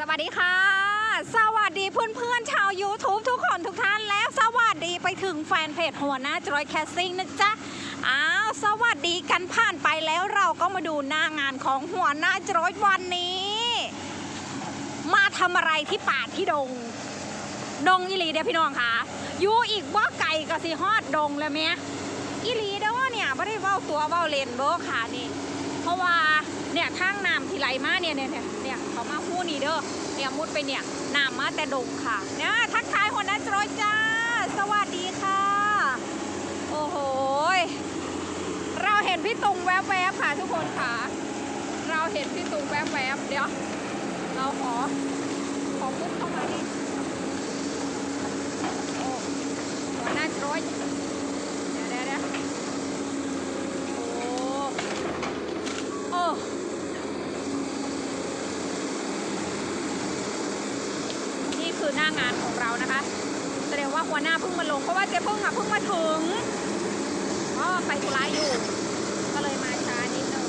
สวัสดีค่ะ สวัสดีเพื่อนๆชาว YouTube ทุกคนทุกท่านแล้วสวัสดีไปถึงแฟนเพจหัวหน้าจอยแคสซิ่งนะจ๊ะอ้าวสวัสดีกันผ่านไปแล้วเราก็มาดูหน้างานของหัวหน้าจอยวันนี้ มาทำอะไรที่ป่าที่ดง ดงอีลีเด้อพี่น้องค่ะยูอีกว่าไก่ก็สิฮอดดงเลยแม่อีลีเด้อเนี่ยไม่ได้เว้าตัวเว้าเลนเด้อค่ะนี่ เพราะว่าเนี่ยข้างน้ำที่ไหลมาเนี่ยเนี่ย เขามาหู้นี่เด้อเนี่ยมุดไปเนี่ยน้ำมาแต่ดงค่ะเนี่ยทักทายหัวหน้าจอยจ้า สวัสดีค่ะ โอ้โหเราเห็นพี่ตุงแวบๆค่ะทุกคนค่ะ เราเห็นพี่ตุงแวบๆเดี๋ยวเราขอขอปุ๊บเข้ามาดิโอ้หัวหน้าจอยเดี๋ยวเดี๋ยวเดี๋ยวโอ้ โอ้ น้างานของเรานะคะ แสดงว่าหัวหน้าเพิ่งมาลงเพราะว่าเจ๊เพิ่งอะเพิ่งมาถึงก็ไปธุระอยู่ ก็เลยมาช้านิดนึง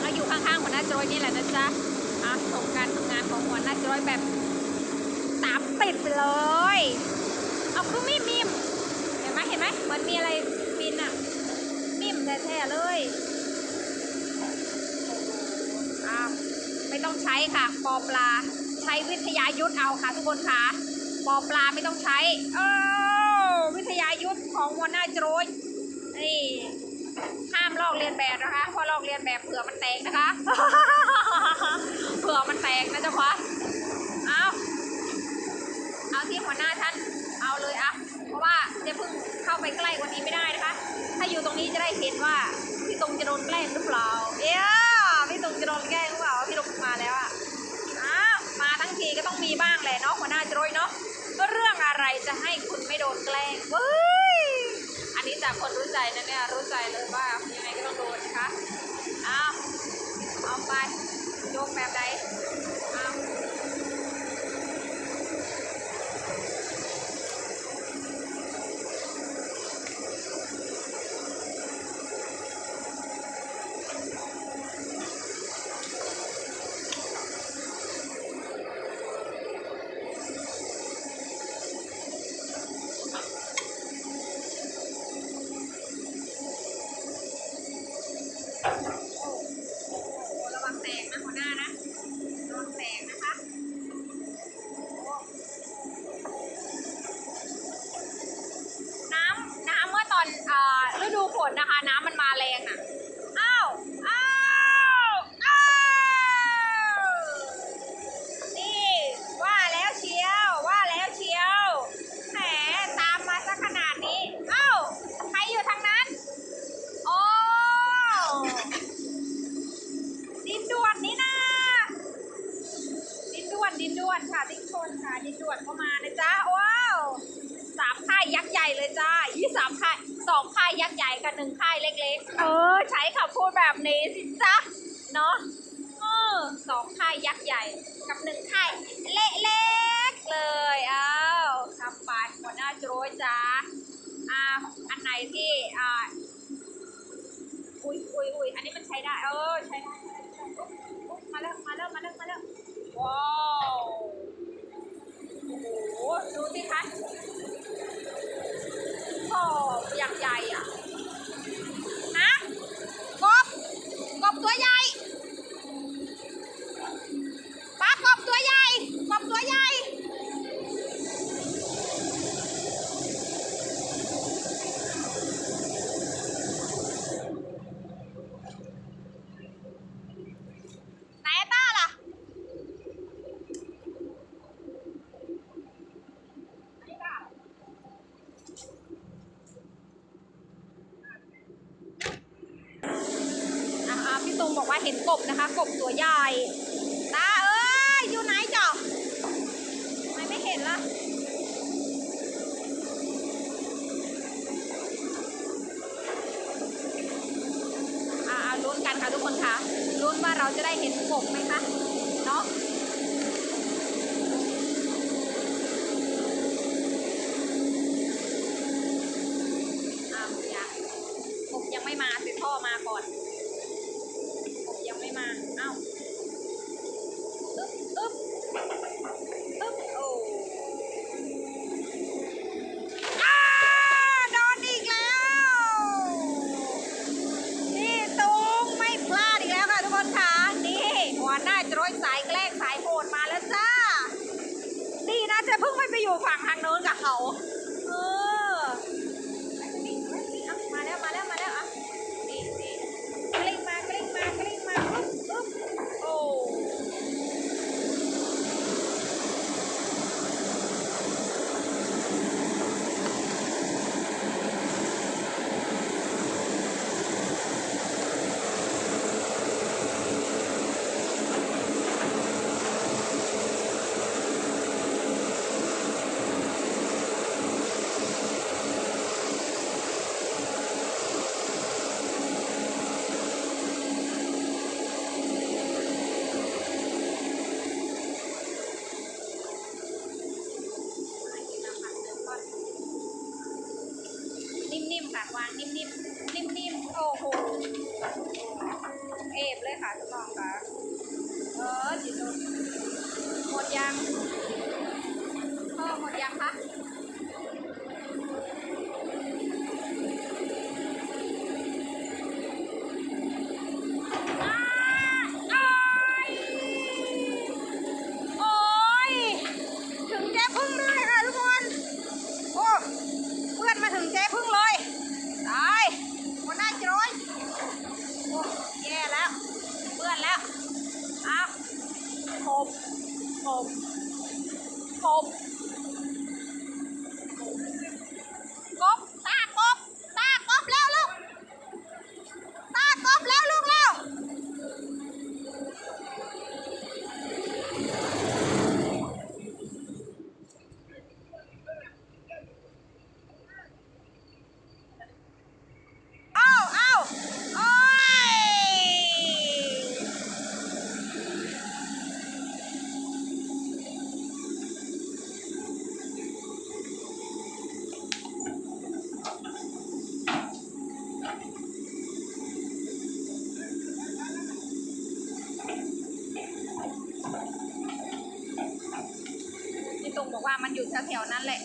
เราอยู่ข้างๆหัวหน้าโจอยนี่แหละนะจ๊ะอะชมการทำงานของหัวหน้าโจอยแบบตามติดไปเลยเอาคือมีมิมเห็นไหมเห็นไหมเหมือนมีอะไรบินอะนิ่มแท้ๆเลยอ้าไม่ต้องใช้ค่ะ ปอปลา ใช้วิทยายุทธเอาค่ะทุกคนค่ะปอปลาไม่ต้องใช้เออวิทยายุทธของหัวหน้าโจรยนี่ห้ามลอกเลียนแบบนะคะพราะลอกเลียนแบบเผื่อมันแตกนะคะ เผื่อมันแตกนะเจ้าคะเอาเอาที่หัวหน้าท่านเอาเลยอะเพราะว่าจะเพิ่งเข้าไปใกล้กว่านี้ไม่ได้นะคะ ถ้าอยู่ตรงนี้จะได้เห็นว่าพี่ตรงจะโดนแกล้งหรือเปล่า เอ๊ะพี่ตรงจะโดนแกล้งหรือเปล่าแล้วอะอ้าวมา ทีก็ต้องมีบ้างแหละเนาะหัวหน้าโจรยเนาะก็เรื่องอะไรจะให้คุณไม่โดนแกล้งเว้ยอันนี้จากคนรู้ใจนะเนี่ยรู้ใจเลยว่ายังไงก็ต้องโดนนะคะอ้าวเอาไปโยกแบบใดอ้าว โอ้โหระวังแตกนะหัวหน้านะ ระวังแตกนะคะโอ้น้ำน้ำเมื่อตอนเอ่อฤดูฝ นนะคะ น้ำมันมาแรงอะ อ้าว อ้าว อ้าว นี่ว่าแล้วเชียว ว่าแล้วเชียวแหมตามมาสักขนาดนี้ อ้าว ใครอยู่ทางนั้น โอ้ดินด่วนนี่นะดินด่วนดินด่วนค่ะทุกคนค่ะ ดินด่วนเข้ามานะจ๊ะ ว้าว สามค่ายยักษ์ใหญ่เลยจ้ายี่สามค่ายสองค่ายยักษ์ใหญ่กับหนึ่งค่ายเล็ก ๆ เออ ใช้คำพูดแบบนี้สิจ๊ะเนาะเออสองค่ายยักษ์ใหญ่กับหนึ่งค่ายเล็กๆเลยอ้าวทำไปหัวหน้าโจรยจ้าอ่าอันไหนที่อ่าอุ้ยอุ้ยอุ้ยอันนี้มันใช้ได้ เออใช้ได้มาแล้วมาแล้วมาแล้วมาแล้วาวโอ้โห ดูสิคะโอ้อย่างใหญ่อะฮะกบ กบตัวใหญ่ปลากบตัวใหญ่ กบตัวใหญ่ ไหนอะต้าล่ะ อะอะพี่ตุง บอกว่าเห็นกบนะคะ กบตัวใหญ่ ตาเอ้ย อยู่ไหนจ๊ะทำไมไม่เห็นล่ะอ่าลุ้นกันค่ะทุกคนค่ะลุ้นว่าเราจะได้เห็นกบไหมคะ อยู่ฝั่งทางนู้นกับเขา นิ่มๆค่ะ วางนิ่มๆ นิ่มๆ โอ้โห เอฟเลยค่ะทุกนองค่ะ เออจิตโดหมดยังพ่อหมดยังคะามันอยู่แถวๆนั้นแหละ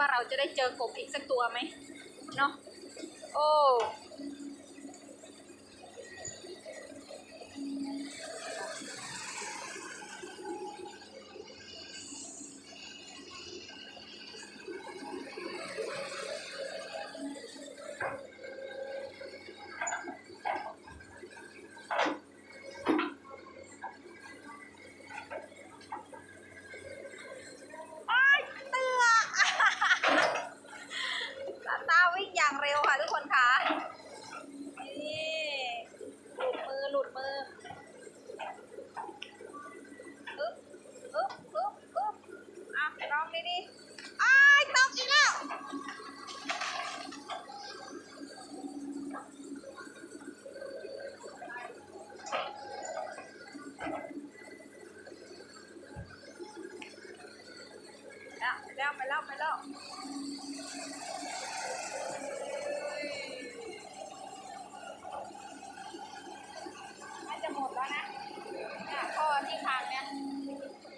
ว่าเราจะได้เจอกบอีกสักตัวไหมเนาะโอ้ แล้วไปแล้วไปแล้วน่าจะหมดแล้วนะเนี่ยท่อที่พังเนี่ย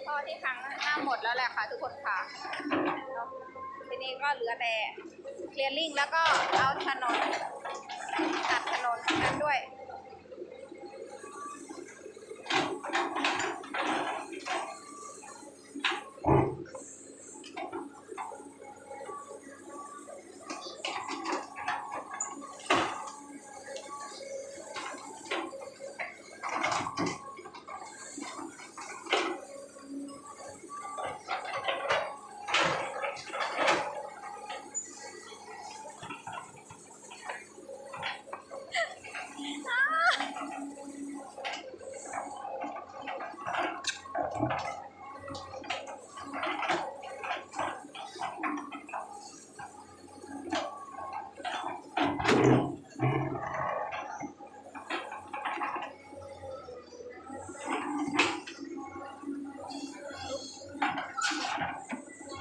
ท่อที่พังน่าหมดแล้วแหละค่ะทุกคนค่ะเนาะทีนี้ก็เหลือแต่เคลียร์ลิงแล้วก็เอาถนนตัดถนนนั้นด้วย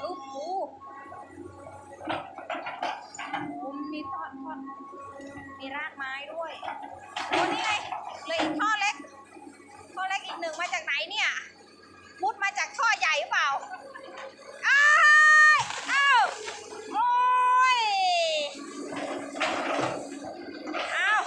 ลูกหมูโอ้มีท่อนท่อนมีรากไม้ด้วยโอ้นี่ไงเหลยอีกท่อเล็ก ท่อเล็กอีกหนึ่งมาจากไหน เนี่ย มุดมาจากท่อใหญ่หรือเปล่า อ้ายอ้าวโอ้ย อ้าว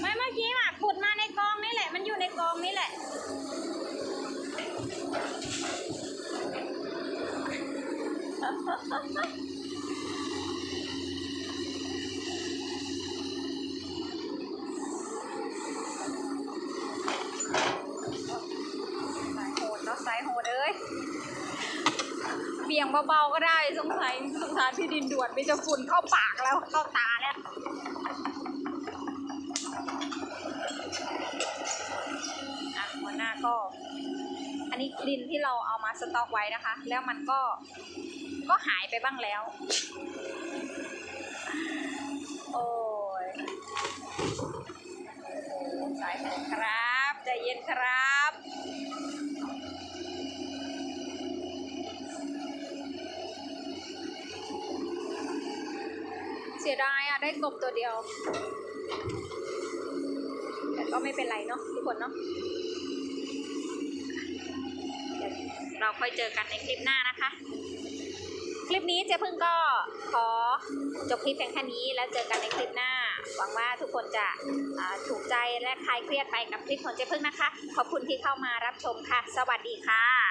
ไม่เมื่อกี้อะขุดมาในกองนี่แหละ มัน อยู่ในกองนี่แหละสายโหดเนาะสายโหดเอ้ย เบี่ยงเบาๆก็ได้สงสัยสงสารพี่ดินด่วนมีจะฝุ่นเข้าปากแล้วเข้าตาแล้ว อะหัวหน้าก็ อันนี้ดินที่เราเอามาสต็อกไว้นะคะ แล้วมันก็ก็หายไปบ้างแล้ว โอ้ยสายครับใจเย็นครับเสียดายอะ ได้กบตัวเดียว แต่ก็ไม่เป็นไรเนาะทุกคนเนาะเดี๋ยว เราค่อยเจอกันในคลิปหน้านะคะ คลิปนี้เจ๊พึ่งก็ขอจบคลิปเพียงแค่นี้แล้วเจอกันในคลิปหน้า หวังว่าทุกคนจะถูกใจและคลายเครียดไปกับคลิปของเจ๊พึ่งนะคะ ขอบคุณที่เข้ามารับชมค่ะ สวัสดีค่ะ